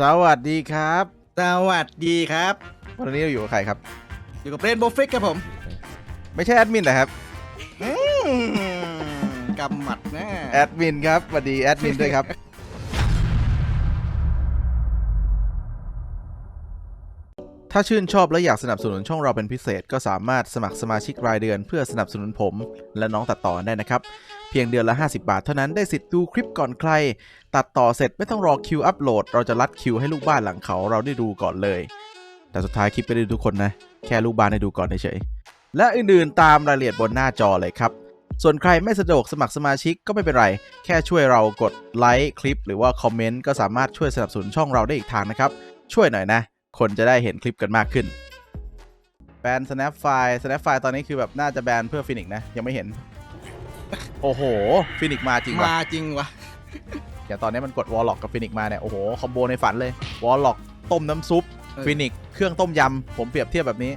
สวัสดีครับ สวัสดีครับ วันนี้เราอยู่กับใครครับ อยู่กับเรนโบฟิกครับผมไม่ใช่แอดมินนะครับอืมกำหมัดนะแอดมินครับสวัสดีแอดมินด้วยครับถ้าชื่นชอบและอยากสนับสนุนช่องเราเป็นพิเศษ ก็สามารถสมัครสมาชิกรายเดือน เพื่อสนับสนุนผม และน้องตัดต่อได้นะครับเพียงเดือนละ 50 บาทเท่านั้นได้สิทธิ์ดูคลิปก่อนใคร ตัดต่อเสร็จไม่ต้องรอคิวอัปโหลด เราจะรัดคิวให้ลูกบ้านหลังเขาเราได้ดูก่อนเลย แต่สุดท้ายคลิปไม่ได้ดูทุกคนนะ แค่ลูกบ้านได้ดูก่อนเฉยและอื่นๆตามรายละเอียดบนหน้าจอเลยครับ ส่วนใครไม่สะดวกสมัครสมาชิกก็ไม่เป็นไร แค่ช่วยเรากดไลค์คลิปหรือว่าคอมเมนต์ก็สามารถช่วยสนับสนุนช่องเราได้อีกทางนะครับ ช่วยหน่อยนะ คนจะได้เห็นคลิปกันมากขึ้น แบน snap file snap file ตอนนี้คือแบบน่าจะแบนเพื่อฟินิกนะ ยังไม่เห็น โอ้โหฟินิกมาจริงว่ะมาจริงวะอย่างตอนนี้มันกดวอลล็อกกับฟินิกมาเนี่ยโอ้โหคอมโบในฝันเลยวอลล็อกต้มน้ำซุปเออฟินิกเครื่องต้มยำผมเปรียบเทียบแบบนี้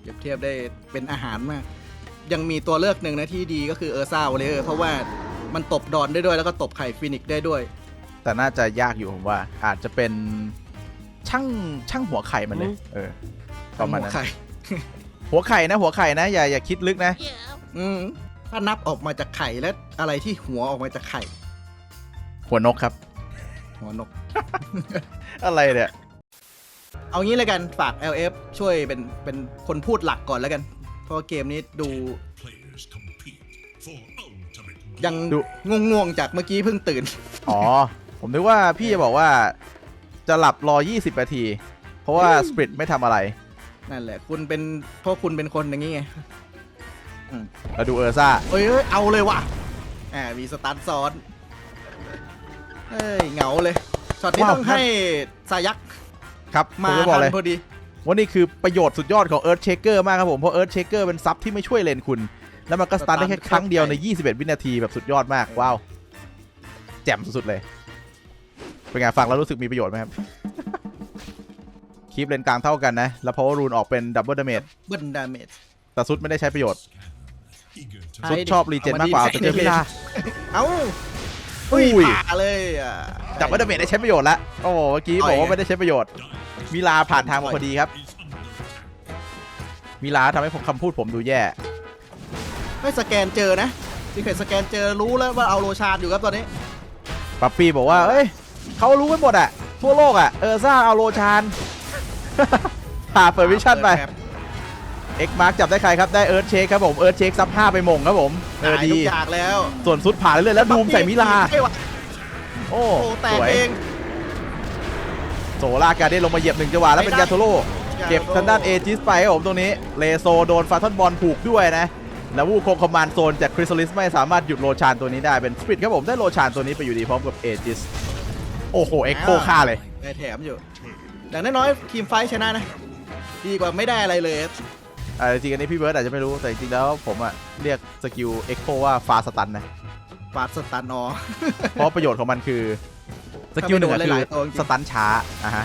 เปรียบเทียบได้เป็นอาหารมาก ยังมีตัวเลือกหนึ่งนะที่ดีก็คือเออร์ซ่าวอลเลอร์เพราะว่ามันตบดอนได้ด้วยแล้วก็ตบไข่ฟินิกซ์ได้ด้วย แต่น่าจะยากอยู่ผมว่าอาจจะเป็นช่างช่างหัวไข่มันเลย เออประมาณนั้นไข่หัวไข่นะหัวไข่นะอย่าอย่าคิดลึกนะ อืม ถ้านับออกมาจากไข่แล้วอะไรที่หัวออกมาจากไข่ หัวนกครับ หัวนก อะไรเนี่ย เอางี้เลยกันฝาก LF ช่วยเป็นเป็นคนพูดหลักก่อนแล้วกัน เพราะว่าเกมนี้ดู Players compete for ultimate ยังดู ง่วงๆจากเมื่อกี้เพิ่งตื่น อ๋อ ผมนึกว่าพี่จะบอกว่าจะหลับรอ 20 นาที เพราะว่าสปริตไม่ทำอะไร นั่นแหละ คุณเป็นเพราะคุณเป็นคนอย่างงี้ไง เราดูเออร์ซ่าเอ้ยเอ้ยเอาเลยว่ะอ่ามีสตันซ้อนเอ้ยเหงาเลยช็อตนี้ว้าว ต้องให้สายักครับผมมาจะบอกทันเลยพอดี ว่านี่คือประโยชน์สุดยอดของเอิร์ธเชเกอร์มากครับผมเพราะเอิร์ธเชเกอร์เป็นซับที่ไม่ช่วยเลนคุณ แล้วมันก็สตาร์ทได้แค่ครั้งเดียวใน 21 วินาทีแบบสุดยอดมากว้าวแจ่มสุดๆเลย เป็นไงฟังแล้วรู้สึกมีประโยชน์ไหมครับคีปเลนกลางเท่ากันนะ แล้วเพราะว่ารูนออกเป็นดับเบิลดาเมจเบิ้ลดาเมจแต่ซุดไม่ได้ใช้ประโยชน์ ซุดชอบรีเจนมากกว่าเอาแต่เจอพิลาเอ้าอุ้ยป่าเลยอะดับเบิลดาเมจได้ใช้ประโยชน์แล้วโอ้โหเมื่อกี้บอกว่าไม่ได้ใช้ประโยชน์มีลาผ่านทางมาพอดีครับ is under attack. มีลาทำให้ผมคำพูดผมดูแย่ไม่สแกนเจอนะที่เคยสแกนเจอรู้แล้วว่าเอาโลชาร์ดอยู่ครับตอนนี้ปัปปี้บอกว่าเอ้ยเขารู้กันหมดอะทั่วโลกอะเออซ่าเอาโลชานผ่าเปิดวิชั่นไปแคป เอ็กมาร์กจับได้ใครครับได้เอิร์ธเชคครับผมเอิร์ธเชคซับห้าไปมงครับผมเออหายดีทุกอย่างแล้ว ส่วนซุดผ่านเรื่อยๆแล้วดูมใส่มิลาไม่ไหวโอ้โอ้แตสกวยเองโซลาการได้ลงมาเหยียบหนึ่งจังหวะแล้วเป็นไม่ได้ยาโทโร่เก็บทางด้านเอจิสไปครับผมตรงนี้เลโซโดนฟาทันบอลผูกด้วยนะแล้ววูคงคอมมานด์โซนจากคริสลิสไม่สามารถหยุดโลชานตัวนี้ได้เป็นสปิดครับผมได้โลชานตัวนี้ไปอยู่ดีพร้อมกับเอจิสโอ้โหเอ็กโคฆ่าเลยได้แถมอยู่อย่างน้อยๆทีมไฟท์ชนะนะ ดีกว่าไม่ได้อะไรเลยครับ อ่าจริงๆอันนี้พี่เบิร์ดอาจจะไม่รู้แต่จริงๆแล้วผมอะเรียกสกิลเอ็กโคว่าฟาสตันนะ ฟาดสตันออเพราะประโยชน์ของมันคือสกิลหนึ่งอะถ้าคืไม่อโดนหลายๆตัวจริงสตันช้าอะฮะ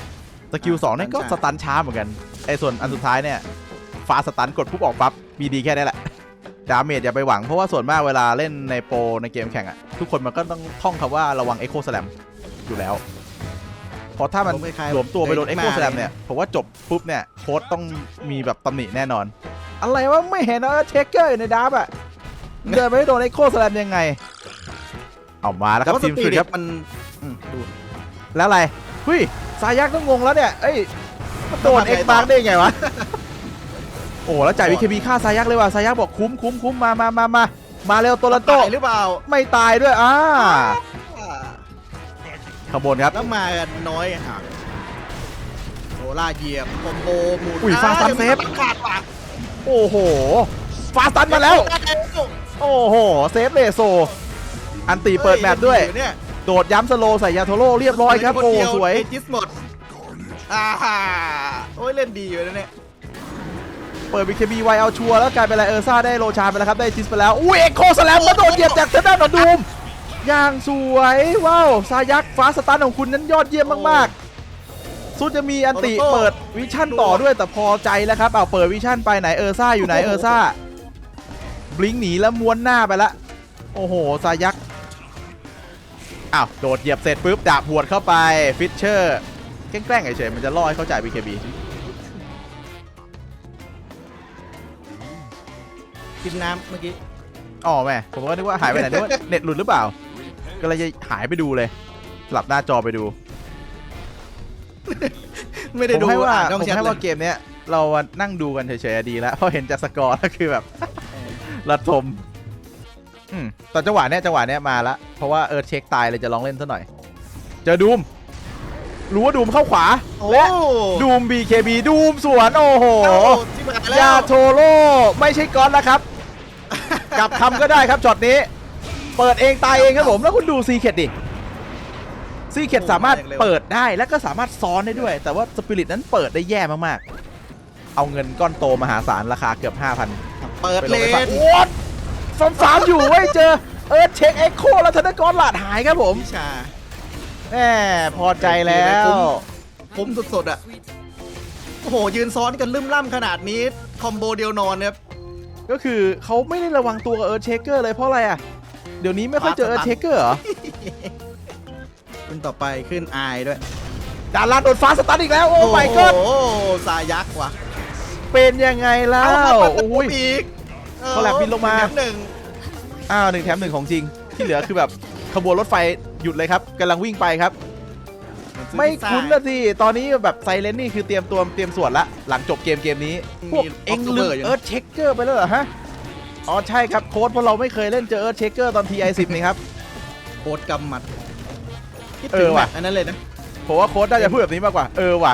สกิลสองเนี่ยก็สสตัตันนช้าช้าเหมือนกันไอ้ส่วนอันสุดท้ายเนี่ยฟาสตันกดปุ๊บออกปั๊บมีดีแค่นี้แหละดาเมจอย่าไปหวังเพราะว่าส่วนมากเวลาเล่นในโปรในเกมแข่งอะทุกคนมันก็ต้องท่องคำว่าระวังเอ็กโคสแลมอยู่แล้ว เพราะถ้ามันผมคล้ายๆหลวมตัวไปโดนเด็เอ็กกโคมาสแลมเนี่ยผมว่าจบปุ๊บเนี่ยโค้ดต้องมีแบบตำหนิแน่นอน อะไรวะไม่เห็นเออเชคเกอร์อยู่ในดาบอะเดินไปไม่โดนเอ็กโคสแลมยังไง เอามาแล้วคแต่รับว่าสทีมปีสุดดครับมันอืมดูแล้วอะไรเฮ้ยสายักต้องงงแล้วเนี่ยเอ้ยมันโดนทำไงเอ็กต่อบาร์ได้ไงวะโอ้แล้วจ่ายวีเคบีฆ่าสายักเลยว่ะสายักบอกคุ้มคุ้มคุ้มมามามามามาเร็วโตลันโตตายหรือเปล่าไม่ตายด้วยอ่าอ่า ขบวนครับ แล้วมากันน้อยอะโซล่าเหยียบคอมโบหมุนอุ้ยฟาสตันเซฟ ขาดปากโอ้โห ฟาสตันมาแล้ว โอ้โห เซฟเลโซ อันตีเปิดแมปด้วยเเนี่ยโดดย้ำสโลว์ใส่ยาโทโร่เรียบร้อยครับนโอ้เดีสวย เอจิสหมดอ่าฮ่าโอ้ยเล่นดีอยู่นะเนี่ยเปิดวีเคบีไวเอาชัวร์แล้วกลายเป็นอะไรเออร์ซ่าได้โลชาไปแล้วครับ ได้จิสไปแล้ว อุ้ยเอ็กโคสแลมแล้วโดนเหยียบจากทางด้านของดูม อย่างสวยว้าวซายักฟ้าสตันของคุณนั้นยอดเยี่ยมมากๆสุดจะมีอันติโตโต้เปิดวิชั่นต่อด้วยแต่พอใจแล้วครับเอาเปิดวิชั่นไปไหนเออร์ซ่าอยู่ไหนเออร์ซ่าบลิงก์หนีแล้วม้วนหน้าไปละโอ้โหซายักอ้าวโดดเหยียบเสร็จปุ๊บดาบหวดเข้าไปฟิชเชอร์แกล้งๆเฉยๆมันจะล่อให้เขาจ่าย BKB กินน้ำเมื่อกี้อ๋อแม่ผมก็นึกว่าหายไปไหนนึกว่าเน็ตหลุดหรือเปล่า ก็เลยจะหายไปดูเลยสลับหน้าจอไปดูไม่ได้ผมดูให้ว่าอ่านช่องผมแชทให้เลว่ายเกมเนี้ยเรานั่งดูกันเฉยๆดีแล้วเพราะเห็นจากสกอร์แล้วคือแบบ ระทมอืมตอนจังหวะเนี้ยจังหวะเนี้ยมาละเพราะว่าเออเช็คตายเลยจะลองเล่นซะหน่อย เจอดูมรู้ว่าดูมเข้าขวาโอ้และดูม BKB ดูมสวนโอ้โห โอ้ที่มาแล้ว ยาโทโร่ไม่ใช่ก๊อตแล้วครับ กลับคำก็ได้ครับช็อตนี้ เปิดเองตายเองครับผม แล้วคุณดูซีเคดดิซีเคดสามารถเปิดได้แล้วก็สามารถซ้อนได้ด้วย แต่ว่าสปิริตนั้นเปิดได้แย่มากๆ เอาเงินก้อนโตมหาศาลราคาเกือบ 5,000เปิดไปเลลงไปฝากนวอดสามสามอยู่เว้ยเจอ เออเช็คเอ็กโคแล้วธนกรหลาดหายครับผมวิชาแหมพอใจแล้วผมสุดๆอะโอ้โห ยืนซ้อนกันลืมล่ำขนาดนี้ คอมโบเดียวนอนครับก็คือเขาไม่ได้ระวังตัวกับเออเชคเกอร์เลยเพราะอะไรอะ เดี๋ยวนี้ไม่ค่อยเจอเออเชคเกอร์เหรอขึ้นต่อไปขึ้นอายด้วยดาราโดนฟ้าสตันอีกแล้วโอ้ my โอ้ god โหสายยักษ์ว่ะเป็นยังไงแล้เอาวมาโอ้ยอีกเขาแลบบินลงมาแถหนึ่งอ้าวหนึ่งแถมหนึ่งของจริง ที่เหลือคือแบบขบวนรถไฟหยุดเลยครับกำลังวิ่งไปครับ ไม่คุ้นละสิตอนนี้แบบไซเลนนี่คือเตรียมตัวเตรียมสวดละ หลังจบเกมเกมนี้พวกเอ็งลืมเอิร์ธเช็คเกอร์ไปแล้วเหรอฮะ อ๋อใช่ครับโค้ดเพราะเราไม่เคยเล่นเจอเอิร์ธเช็คเกอร์ตอน TI10 นี่ครับ โคตรกำหมัดคิดเอถึองว่ะแบบอันนั้นเลยนะผมว่าโค้ดน่าจะพูดแบบนี้มากกว่า เออว่ะ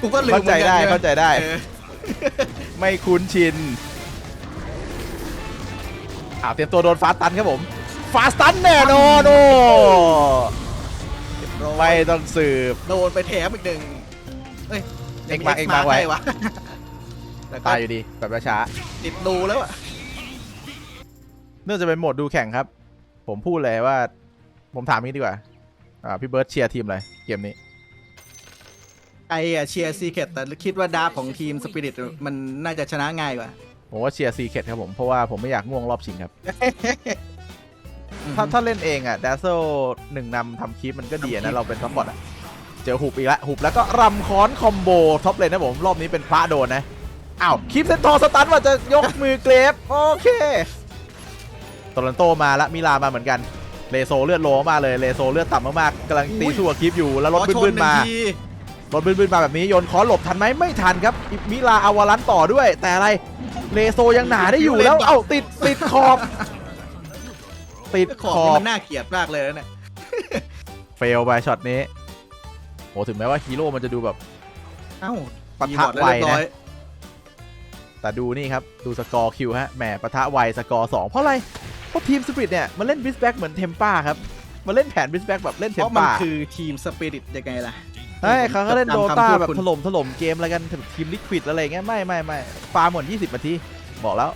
กูก็ลืมเข้าใจได้หมือนกันเข้าใจได้ เออไม่คุ้นชิน อ่าเตรียมตัวโดนฟาสตันครับผม ฟาสตันแน่นอนโอ้ไม่ต้องสืบ โดนไปแถมอีกหนึ่งเอ้ยเอ็กมาเอ็กมาไว้ ให้วะ แต่ก็ตายอยู่ดีแบบช้าติดดูแล้วอะๆเนื่องจากเป็นโหมดดูแข่งครับ ผมพูดเลยว่า ผมถามนี้ดีกว่าอ่าพี่เบิร์ดเชียร์ทีมอะไรเกมนี้ ไออะเชียร์ซีเคตแต่คิดว่าดาบของทีมสปิริตมันน่าจะชนะง่ายกว่าผมว่าเชียร์ซีเคทครับผมเพราะว่าผมไม่อยากง่วงรอบชิงครับ ถ้าถ้าเล่นเองอะด z เซลหนึ่งนำทำคลิปมันก็ดีอะนะเราเป็นซัพพอร์ตอะ เจอหุบอีกแล้วหุบแล้วก็รำค้อนคอมโบท็อปเลนนะผม รอบนี้เป็นพระโดนนะ อ้าวคลิปเซนทอร์สตันว่าจะยกมือเกรฟโอเคโตลันโตมาละมิลามาเหมือนกันเลโซเลือดโลมากเลยเลโซเลือดต่ำมากๆกำลังตีสู้กับคลิปอยู่แล้วรถขอชบึ้นๆมาหงทีรถบึ้นๆมาแบบนี้โยนคอนหลบทันไหมไม่ทันครับอิมิลาอาวารันต่อด้วย แต่อะไรเลโซยังหนาได้อยู่แล้วเอ้าติดติดขอบ ติดขอบขอนี่บมันน่าเกลียดมากเลยนะเนี่ยเฟลไปช็อตนี้โหถึงแม้ว่าฮีโร่มันจะดูแบบ เอ้าปะมีทะบอร์ดแล้วไวเรียบร้นะอย แต่ดูนี่ครับ ดูสกอร์คิวฮะ แหมปะทะไวสกอร์2เพราะอะไร เพราะทีมสปิริตเนี่ย มันเล่นบิสแบ็กเหมือนเทมป้าครับ มันเล่นแผนบิสแบ็กแบบเล่นเทเพมราะมันป้าคือทีมสปิริตยังไงล่ะใช่เขาก็เล่นตามโดคำตาพูดแบบคุณถล่มถล่มเกมอะไรกันทีมลิควิดอะไรอย่างเงี้ยไม่ไม่ไม่ฟาร์มหมด20นาทีบอกแล้ว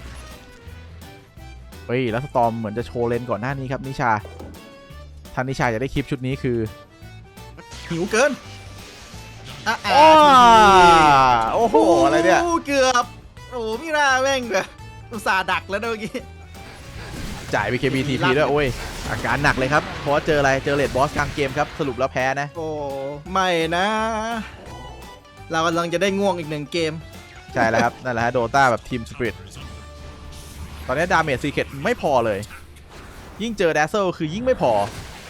เฮ้ยแล้วสตอมเหมือนจะโชว์เลนก่อนหน้านี้ครับนิชาท่านนิชาจะได้คลิปชุดนี้คือหิวเกินอะอะอ้าโอ้โหอะไรเนี่ยเกือบ โอ้โหมิราแม่งแบบอุตส่าห์ดักแล้วเมื่อกี้ จ่าย BKB TP ด้วยโอ้ย อาการหนักเลยครับ เพราะว่าเจออะไร เจอเลดบอสกลางเกมครับ สรุปแล้วแพ้นะ โอ้ไม่นะ เรากำลังจะได้ง่วงอีกหนึ่งเกม ใช่แล้วครับ นั่นแหละฮะโดตาแบบทีมสปริตตอนนี้ดาเมจซีเคทไม่พอเลย ยิ่งเจอแดซเซลคือยิ่งไม่พอ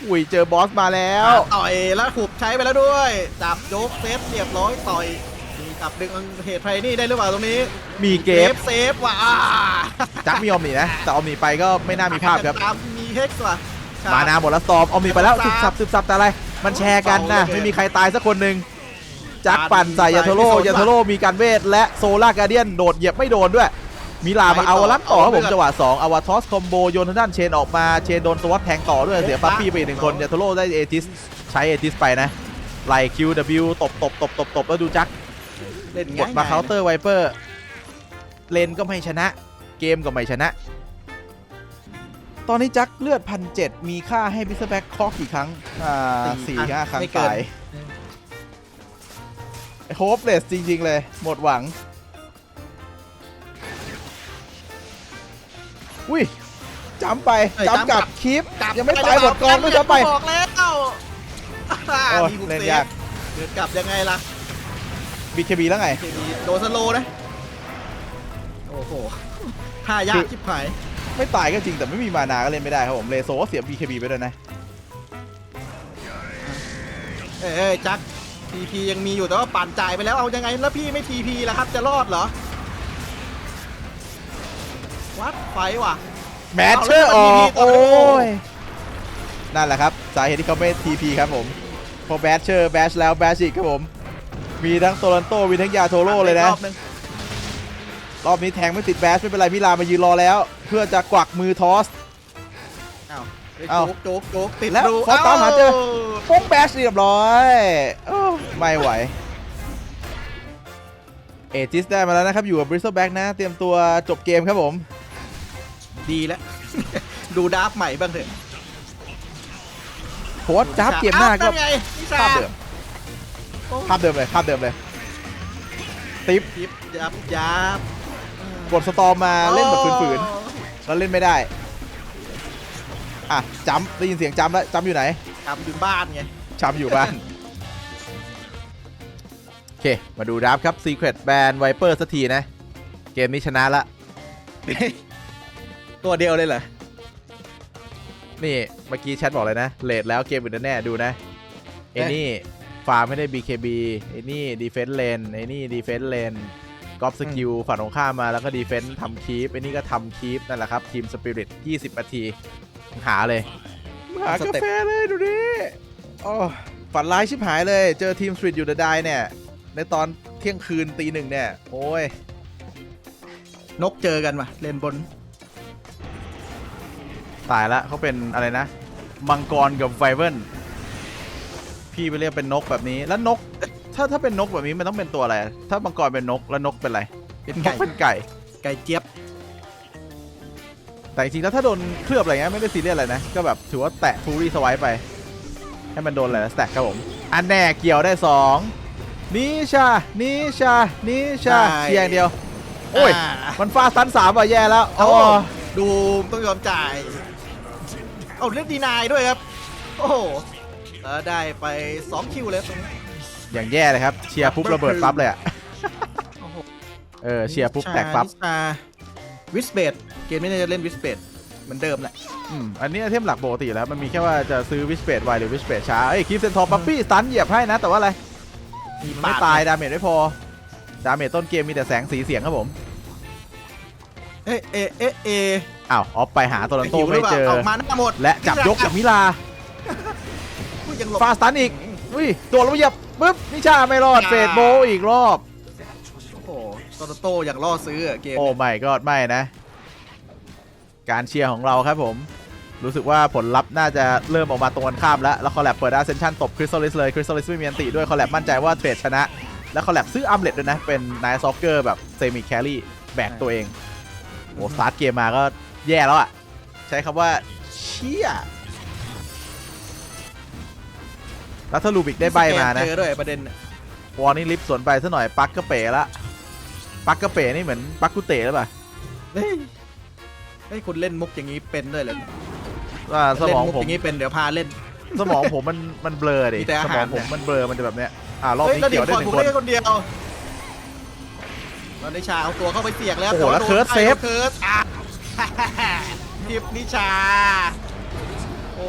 อุ้ยเจอบอสมาแล้ว ต่อยแล้วหุบใช้ไปแล้วด้วย จับโจ๊กเซฟเรียบร้อยต่อย มีจับดึงเหตุไพนี่ได้หรือเปล่าตรงนี้มีเกเซฟฟเซฟว่ะอ่าจักมีออมหนีนะ แต่ออมหนีไปก็ไม่น่ามีภาพครับตามมีเฮกซ์ว่ะมานาหมดแล้วซอมออมหนีไปแล้วสืบสับสืบสับแต่อะไร มันแชร์กันนะไม่มีใครตายสักคนหนึ่งจักปั่นใส่ยาโทโร่ยาโทโร่มีการเวท และโซล่าการเดียนโดดเหยียบไม่โดนด้วย มีลามาเอาลันต่อครับผมจังหวะ2อวาทอสคอมโบโยนทางด้านเชนออกมาเชนโดนสวัสดแทงต่อด้วยเสียปั๊ปปี้ไปอีกหนึ่งคนยาโทโร่ได้เอทิสใช้เอทิสไปนะไล่ QW ตบตบตบตบตบแล้วดูจัก เล่นกง่าดยๆมาเคาน์เตอร์ไวเปอร์เลนก็ไม่ชนะ เกมก็ไม่ชนะ ตอนนี้จักเลือดพันเมีค่าให้บิสแบ็กคอกกี่ครั้ง อ่าสี่ห้าครั้งไม่เกิตานยโฮปเลสจริง ๆ เลย หมดหวัง อุ้ยจำไปเอ้ยจำกลับจำกลับคลิปกลับยังไม่ตายหมดกองด้วยซ้ำไป บอกแล้วอ่าโอ้ยมีบุกเล่นเซยาฟกเดินกลับยังไงล่ะ BKB แล้วไง เคมีโดนสโลว์นะ โอ้โหท่ายากชิบหาย ไม่ตายก็จริงแต่ไม่มีมานาก็เล่นไม่ได้ครับผมเลโซก็เสีย BKB ไปด้วยนะเอ้ยเอ้ยจักทีพียังมีอยู่แต่ว่าปั่นจ่ายไปแล้วเอายังไงแล้วพี่ไม่ทีพีล่ะครับจะรอดเหรอ วัดไฟว่ะ แมทเชอร์อเอาอแล้วก มันมีต่อโอ้โอ้ยนั่นแหละครับ สาเหตุที่เขาไม่ TP ครับผม พอแบชเชอร์แบชแล้วแบชอีกครับผม มีทั้งโตลันโตมีทั้งยาโทโร่เลยนะ รอบหงรอบนี้แทงไม่ติดแบชไม่เป็นไรมิลามายืนรอแล้ว เพื่อจะกวักมือทอส อ้าวเอ้าโจ๊กโจ๊กโจ๊กติดแล้วรูฟอสตามหาเจออ้โป้งแบชเรียบร้อยโอ้ไม่ไหว เอจิสได้มาแล้วนะครับ อยู่กับบริส t ต l แบ็กนะ เตรียมตัวจบเกมครับผม ดีแล้ว ดูดาร์ฟใหม่บ้างเถอะโพสต์จับเกมหน้าก็อ้วไงนิชาภาพเดิม ภาพเดิมเลยภาพเดิมเลยติ๊บยิบยับยับกดสตอมมาเล่นแบบฝืนๆแล้วเล่นไม่ได้ อะจำได้ยินเสียงจำแล้วจำอยู่ไหนๆกลับอยู่บ้านไงจำอยู่บ้าน โอเค มาดูดับครับ Secret Band Viper สักทีนะ เกมนี้ชนะละ ตัวเดียวเลยเหรอ นี่ เมื่อกี้แชทบอกเลยนะเลดแล้วเกมอื่นแน่ๆดูนะไอ้เอ๊ะนี่ ฟาร์มไม่ได้ BKB ไอ้นี่ Defense Lane ไอ้นี่ Defense Lane กอล์ฟสกิลฝั่งตรงข้ามมาแล้วก็ Defense ทำคีปไอ้นี่ก็ทำคีปนั่นแหละครับทีม Spirit 20นาทีหาเลยหากาแฟเลยดูดิโอ้ฝันร้ายชิบหายเลย เจอทีม Street อยู่เดอะไดเนี่ย ในตอนเที่ยงคืนตีหนึ่งเนี่ย โอ้ย นกเจอกันว่ะเล่นบน ตายละเขาเป็นอะไรนะ มังกรกับไวเวิร์น พี่ไปเรียกเป็นนกแบบนี้แล้วนก ถ้าถ้าเป็นนกแบบนี้มันต้องเป็นตัวอะไร ถ้ามังกรเป็นนกแล้วนกเป็นอะไรเป็นนไก่กเป็นไก่ ไก่เจี๊ยบแต่จริงๆแล้วถ้าโดนเคลือบอะไรเงี้ยไม่ได้ซีเรียสอะไรนะ ก็แบบถือว่าแตะฟูรี่สไวไป ให้มันโดนอะไรนะสแต็กครับผม อันแน่เกี่ยวได้สองนิชานิชานิชาใช่เชียร์อย่างเดียว โอ้ยามันฟาดซันสามว่ะแย่แล้วโอ้โอ้ดูต้องยอมจ่าย เอาเล่นดีนายด้วยครับ โอ้โห เออได้ไป 2 คิวเลยตรงนี้ อย่างแย่เลยครับ เชียร์ปุ๊บระเบิดปั๊บเลยอะโอ้โห เออเชียร์ปุ๊บแตกปั๊บวิสเบดเกมนี้น่าจะเล่นวิสเบดเหมือนเดิมแหละ อืมอันนี้ไอเทมหลักปกติแล้วมันมีแค่ว่าจะซื้อวิสเปดไวหรือวิสเปดช้าเอ้ยคลิปเซนทอร์ปั๊ปปี้สตันเหยียบให้นะ แต่ว่าอะไรมีไม่ปดตายดาเมจไม่พอ ดาเมจต้นเกมมีแต่แสงสีเสียงครับผมเอ๊ะเอ๊ะเอ๊ะเอ๊ะอ้าวออฟไปหาโตลันโตหิวหรืไม่ปล่าเจอออกมาหน้าหมดและจับยกจากมิลาอุ๊ ยยังหลบฟาสตันอีกอุ้ยโดดลงมาเหยียบปึ๊บนิชาไม่รอดอ่าเฟดโบว์อีกรอบ โอ้โหโตโตโตอย่างล่อซื้ออะเกมโอ้ไม่ก็ไม่นะ การเชียร์ของเราครับผม รู้สึกว่าผลลัพธ์น่าจะเริ่มออกมาตรงกันข้ามแล้ว แล้วคอลแลบเปิดอาเซนชันตบคริสตัลลิสเลยคริสตัลลิสไม่มีอันติด้วยคอลแลบมั่นใจว่าเทรดชนะ แล้วคอลแลบซื้ออัมเลตด้วยนะ เป็นนายซ็อกเกอร์แบบเซมิแครี่แบกตัวเองโอ้สตาร์ทเกมมาก็แย่แล้วอะใช้คำว่าเชี่ย แล้วถ้าลูบิกได้ใบมานะเจอด้วยประเด็นน่ะวอลนี่ลิฟต์สวนไปซะหน่อยปักกระเป๋ละปักกระเป๋นี่เหมือนปักกุเตะหรือเปล่าเฮ้ยเฮ้ยคุณเล่นมุกอย่างนี้เป็นด้วยเหรอว่าสเล่นมองมุกผอมย่างนี้เป็นเดี๋ยวพาเล่น สมองผมมันมันเบลอดิมีแต่อาสหารมองผมเนี่ยมันเบลอมันจะแบบเนี้ยอ่ารอบเฮ้ยนี้แล้วดิเกี่ยวได้คอยหนึ่ผมงคนเล่นคนเดียวตอนนิชาเอาตัวเข้าไปเสียกแล้วโอ้โหแล้วต่าเคิร์สโดนเซฟเคิร์สอะทิปนิชาโอ้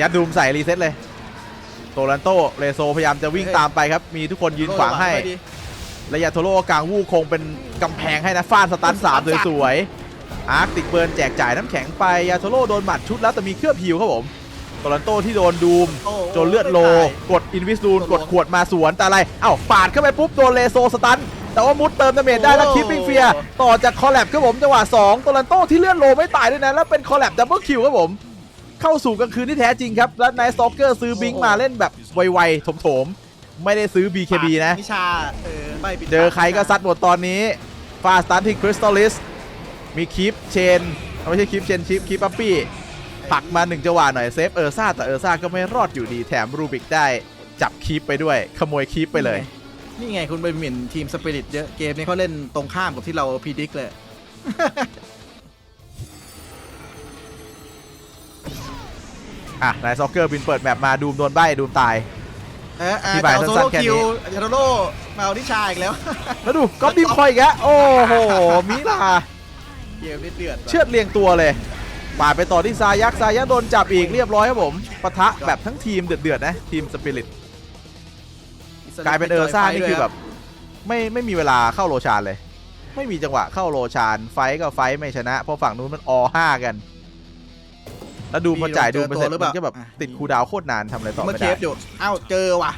ยัดดูมใส่รีเซ็ตเลย โตลันโตเรโซพยายามจะวิ่งตามไปครับ มีทุกคนยืนขวางให้โดนระวัไม่ดีและยาโทโร่กลางวูคงเป็นกำแพงให้นะฟาดสตันสามสวยๆอาร์คติกเบิร์นแจกจ่ายน้ำแข็งไปยาโทโร่โดนหมัดชุดแล้วแต่มีเครือบฮิวครับผมโตลันโตที่โดนดูมโอ้จนเลือดโล กดอินวิสลูนกดขวดมาสวนแต่อะไรเอ้าปาดเข้าไปปุ๊บโดนเลโซสตันแต่ว่ามุดเติมดาเมจได้แล้วคิปปิ้งเฟียต่อจากคอลแลบครับผมจังหวะ2โตลันโตที่เลือดโลไม่ตายด้วยนะแล้วเป็นคอลแลบดับเบิลคิวครับผม เข้าสู่กลางคืนที่แท้จริงครับ แล้วนายสโตเกอร์ซื้อบิงมาเล่นแบบไวๆโถมๆ ไม่ได้ซื้อ BKB นะ นิชาเออไม่ปิดเจอใครก็ซัดหมดตอนนี้ฟาสตันที่คริสตัลลิสมีคีปเชนไม่ใช่คีปเชนชิปคีปปั๊ปปี้ผลักมาหนึ่งจังหวะหน่อยเซฟเออร์ซ่าแต่เออร์ซ่าก็ไม่รอดอยู่ดีแถมรูบิกได้จับคีปไปด้วย ขโมยคีปไปเลย นี่ไงคุณไปหมิ่นทีมสปิริตเยอะเกมนี้เขาเล่นตรงข้ามกับที่เราพีดิกเลย อะนายซ็อกเกอร์บินเปิดแมปมาดูมโดนใบดูมตาย เออออ่าธิบายจะเอาโซสั้โล่นๆแค่นี้ คิวจาโรโลมาเอานิชาอีกแล้วแล้วดูก็ดิมคอยอีกแล้วโอ้โหมิลา เกมนี้เดือดว่ะเชือดเรียงตัวเลยปาดไปต่อที่ซายักซายักโดนจับอีกเรียบร้อยครับผมปะทะแบบทั้งทีมเดือดๆนะ ทีมสปิริตกลายเป็นเออร์ซ่านี่คือแบบ ไม่ไม่มีเวลาเข้าโรชานเลย ไม่มีจังหวะเข้าโรชานไฟท์ก็ไฟท์ไม่ชนะ เพราะฝั่งนู้นมันอห้ากัน แล้วดูพอจ่ายดูไปเสร็จมันก็แบบติดคูลดาวน์โคตรนานทำอะไรต่อเมื่อไม่เคได้ฟอยู่เอ้าเจอว่ะ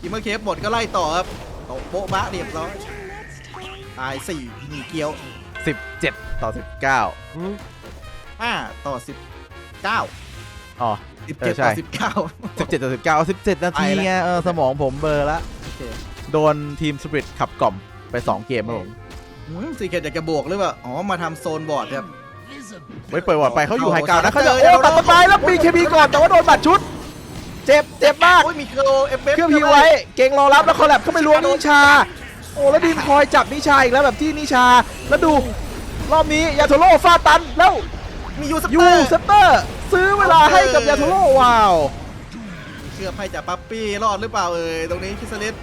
อีเมื่อเคฟหมดก็ไล่ต่อครับโตะโบ๊ะบะเรียบร้อยตายสี่หนีเกียว17 ต่อ 19 ห้าต่อสิบเก้าอ๋อ สิบเอเจ็อดใช่ ต่อสิบเก้า 17 ต่อ 19 17 นาทีไปแล้วไงเออสมองผมเบลอร์ละ โอเคโดนทีมสปริตขับกล่อมไป 2 เกมครับผมซีเคทอยากจะบวกหรือเปล่า อ๋อ มาทำโซนบอร์ดครับ ไว้เปิดวอร์ดไปเขาอยู่ไฮกราวด์นะเอาเขาจะเจอโอ้ตัดต้นไม้แล้วปีเคบีก่อนแต่ว่าโดนบัตรชุด เจ็บเจ็บมากโอ้ยมีเคโอเอฟเอฟเครื่องพีไว้ เก่งรอรับแล้วคอลแลบเข้าไปล้วงนิชา โอ้แล้วดีมคอยจับนิชาอีกแล้วแบบที่นิชา แล้วดูรอบนี้ยาโทโร่ฟาดตันแล้วมียูสยูเตอร์เซตเตอร์ ซื้อเวลาให้กับยาโทโร่ว้าวเชื่อให้จากปั๊ปปี้รอดหรือเปล่าเอ่ยตรงนี้คิสเลส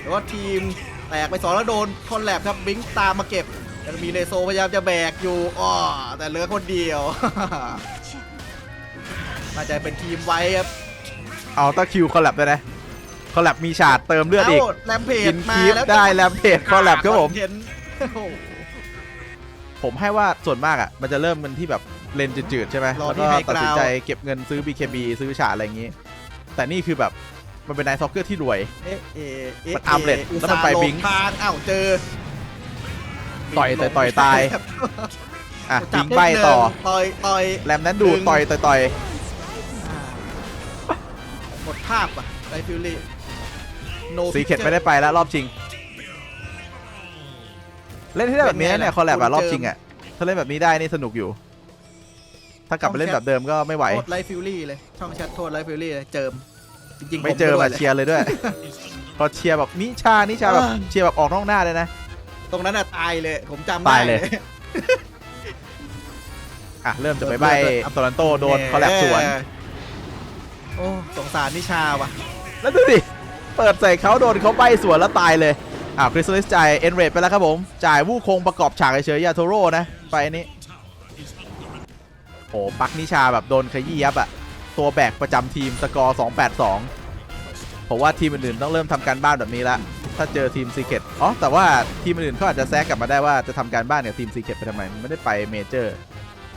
แต่ว่าทีมแตกไปสองแล้วโดนคอนแลบครับบิงค์ตามมาเก็บ ยังมีเลโซพยายามจะแบกอยู่อ้อแต่เหลือคนเดียวน่าจะเป็นทีมไว้ครับเอาตะคิวคอลแลบเลยนะคอลแลบมีฉาดเติมเลือดอีกาแรมเพกิจนมาคีฟแล้วได้แลมเพจคอลแลบครับผมอนเทนต์โอ้โห ผมให้ว่าส่วนมากอะ มันจะเริ่มกันที่แบบเลนจืดๆใช่ไหมรอแล้วที่ก็ไฮตัดกราสินวใจเก็บเงินซื้อ BKB ซื้อฉาดอะไรอย่างงี้ แต่นี่คือแบบมันเป็นนายซ็อกเกอร์ที่รวย เอ๊ะเอ๊ะเอ๊ะมันอัมเล็ตแล้วมันไปอุตส่าห์บิงค์หลทางอ้าวเจอ ต่อยต่อยต่อยตายครับอะจับิงใบต่อต่อยต่อยแรมนั้นดูดดึงต่อยต่อยต่อยหมดภาพอะไดฟิลลี่โนสีเข็ดไม่ได้ไปแล้วรอบชิง เล่นให้ได้แบบนี้นะเนี่ยคอลแลบอะรอบชิงอะถ้าเล่นแบบนี้ได้นี่สนุกอยู่ ถ้ากลับไปเล่นแบบเดิมก็ไม่ไหวโทษไลฟิลลี่เลยช่องแชทโทษไลฟิลลี่เลยเจิมจริงๆไม่เจอผมาด้วเชียร์เลยด้วยพอเชียร์แบบนิชานิชาแบบอ่าเชียร์แบบออกนอกหน้าเลยนะ ตรงนั้นอะตายเลย ผมจำได้ ตายเลย อะ เริ่มจะไปใบเริ่มเริ่มอัมโตลันโตโดนคอลแลบสวนเออโอ้สงสารนิชาว่ะ แล้วดูดิ เปิดใส่เขาโดนเขาใบสวนแล้วตายเลย อ่าคริสลิสจ่ายเอ็นเรดไปแล้วครับผม จ่ายวู้คงประกอบฉากเฉยๆยาโทโร่นะ ไปอันนี้โอ้ปักนิชาแบบโดนขยี้ยับอะตัวแบกประจำทีมสกอร์ 282 ผมว่าทีมอื่นๆต้องเริ่มทำการบ้านแบบนี้ละ ถ้าเจอทีมซีเคตอ๋อ แต่ว่าทีมอื่นๆเขาอาจจะแซกกลับมาได้ว่าจะทำการบ้านกับทีมซีเคตไปทำไมมันไม่ได้ไปเมเจอร์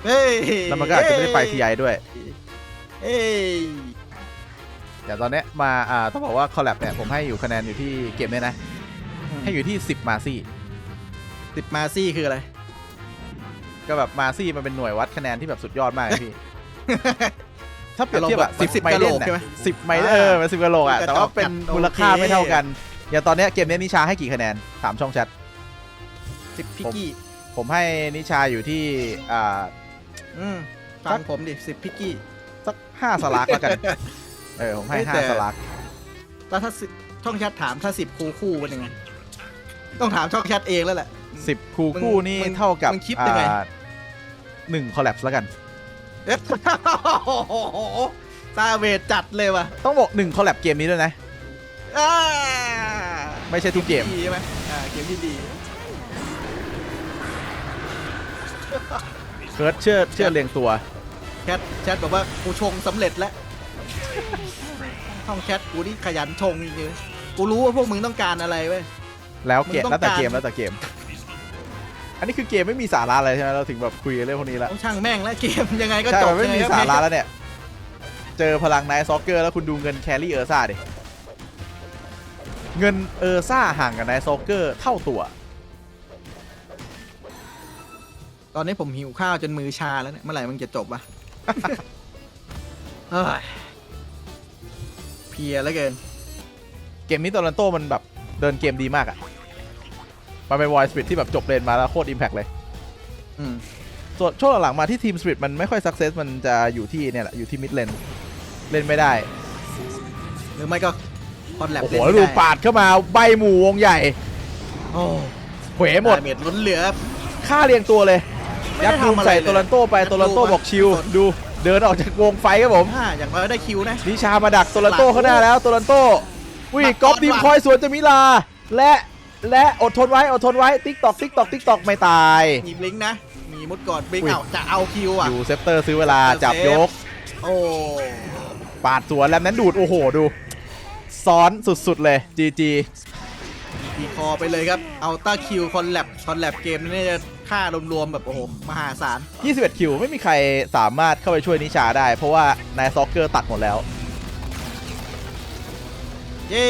เฮ้ยแล้วมันก็อาจจะไม่ได้ไปทีไอด้วย เอ้ยอย่างตอนเนี้ยมาอ่าต้องบอกว่าคอลแลบเนี่ยผมให้อยู่คะแนนอยู่ที่เกมเนี้ยนะ ให้อยู่ที่ 10 มาซี่ ติดมาซี่คืออะไร ก็แบบมาซี่มันเป็นหน่วยวัดคะแนนที่แบบสุดยอดมากอะพี่ ถ้าเปรียบเทียบอะอารมณ์แบบสิบ10ไมเดนกะโหลกใช่ไหมอะสิบไมเดนอ่าเออมันสิบกะโหลกอะกระจอกแต่ว่าเป็นจัดมูลค่าโอเคไม่เท่ากัน อย่างตอนเนี้ยเกมเนี้ยนิชาให้กี่คะแนนถามช่องแชท สิบพิกกี้ผมให้นิชาอยู่ที่อ่า อืมฟังผมดิสิบพิกกี้ สักห้าสลักแล้วกัน เออผมให้เฮ้ยห้าแต่ สลักแล้วถ้าสิช่องแชทถามถ้าสิบคู่คู่เป็นยังไง ต้องถามช่องแชทเองแล้วแหละ สิบคูมึงคู่นี่มึงเท่ากับมึงคิดยังไง อ่าหนึ่งคอลแลบแล้วกัน เอ๊ะซาเวจจัดเลยว่ะ ต้องบอกหนึ่งคอลแลบเกมนี้ด้วยนะ อ่าไม่ใช่ทุกเกม ดีใช่ไหมอ่าเกมที่ดีเคิร์ดเชื่อเชื่อเรียงตัว แชทแชทบอกว่ากูชงสำเร็จแล้วช่องแชทกูนี่ขยันชงจริงๆกูรู้ว่าพวกมึงต้องการอะไรเว้ย แล้วเกมมึงต้องแล้วแต่เกมการแล้วแต่เกม อันนี้คือเกมไม่มีสาระอะไรใช่ไหมเราถึงแบบคุยกันเรื่องพวกนี้แล้วต้องช่างแม่งแล้วเกมยังไงก็ใช่จบมันไม่มียังงก็สาแพ้ระแล้วเนี่ย เจอพลังนายซ็อกเกอร์แล้วคุณดูเงินแครี่เออร์ซ่าดิ เงินเออร์ซ่าห่างกับนายซ็อกเกอร์เท่าตัว ตอนนี้ผมหิวข้าวจนมือชาแล้วเนี่ยเมื่อไหร่มึงจะจบวะ เอ้ยเพลียแล้วเกิน เกมนี้โตลันโตมันแบบเดินเกมดีมากอะมันเป็นวอยสปิดที่แบบจบเลนมาแล้วโคตรอิมแพกเลย อืมส่วนช่วงหลังๆมาที่ทีมสปิดมันไม่ค่อยสักเซสมันจะอยู่ที่เนี่ยแหละอยู่ที่มิดเลนเล่นไม่ได้ หรือไม่ก็ คอนแลบโอ้โหเล่นแล้วไม่ดูได้ปาดเข้ามาใบหมู่วงใหญ่โอ้เขวหมด ดาเมจล้นเหลือ ค่าเรียงตัวเลย ไม่ยัดได้ดูมทำอะไรใส่เลยโตลันโตไปยัดโตลันโตดูมาบอกชิลสนดูเดินออกจากวงไฟครับผม อ่าอย่างน้อยได้คิวนะ นิชามาดักโตลันโตข้างหน้าแล้วโตลันโตวิมาก่อนก๊อปดีมว่ะคอยสวนจะมิลา และและอดทนไว้อดทนไว้ติ๊กตอกติ๊กตอกติ๊กตอกไม่ตาย มีบลิงก์นะ มีมุดก่อนบลิงก์อุ้ย เอ้าจะเอาคิวอะ อยู่เซปเตอร์ซื้อเวลาจับยก โอ้ ปาดสวนแล้วนั้นดูด โอ้โห ดู ซ้อนสุดๆเลยจีจีดีคอไปเลยครับ เอาต้าคิวคอนแลบคอนแลบเกมนี่จะค่ารวมๆแบบโอ้โห มหาศาล 21 คิว ไม่มีใครสามารถเข้าไปช่วยนิชาได้ เพราะว่านายซ็อกเกอร์ตัดหมดแล้ว เย้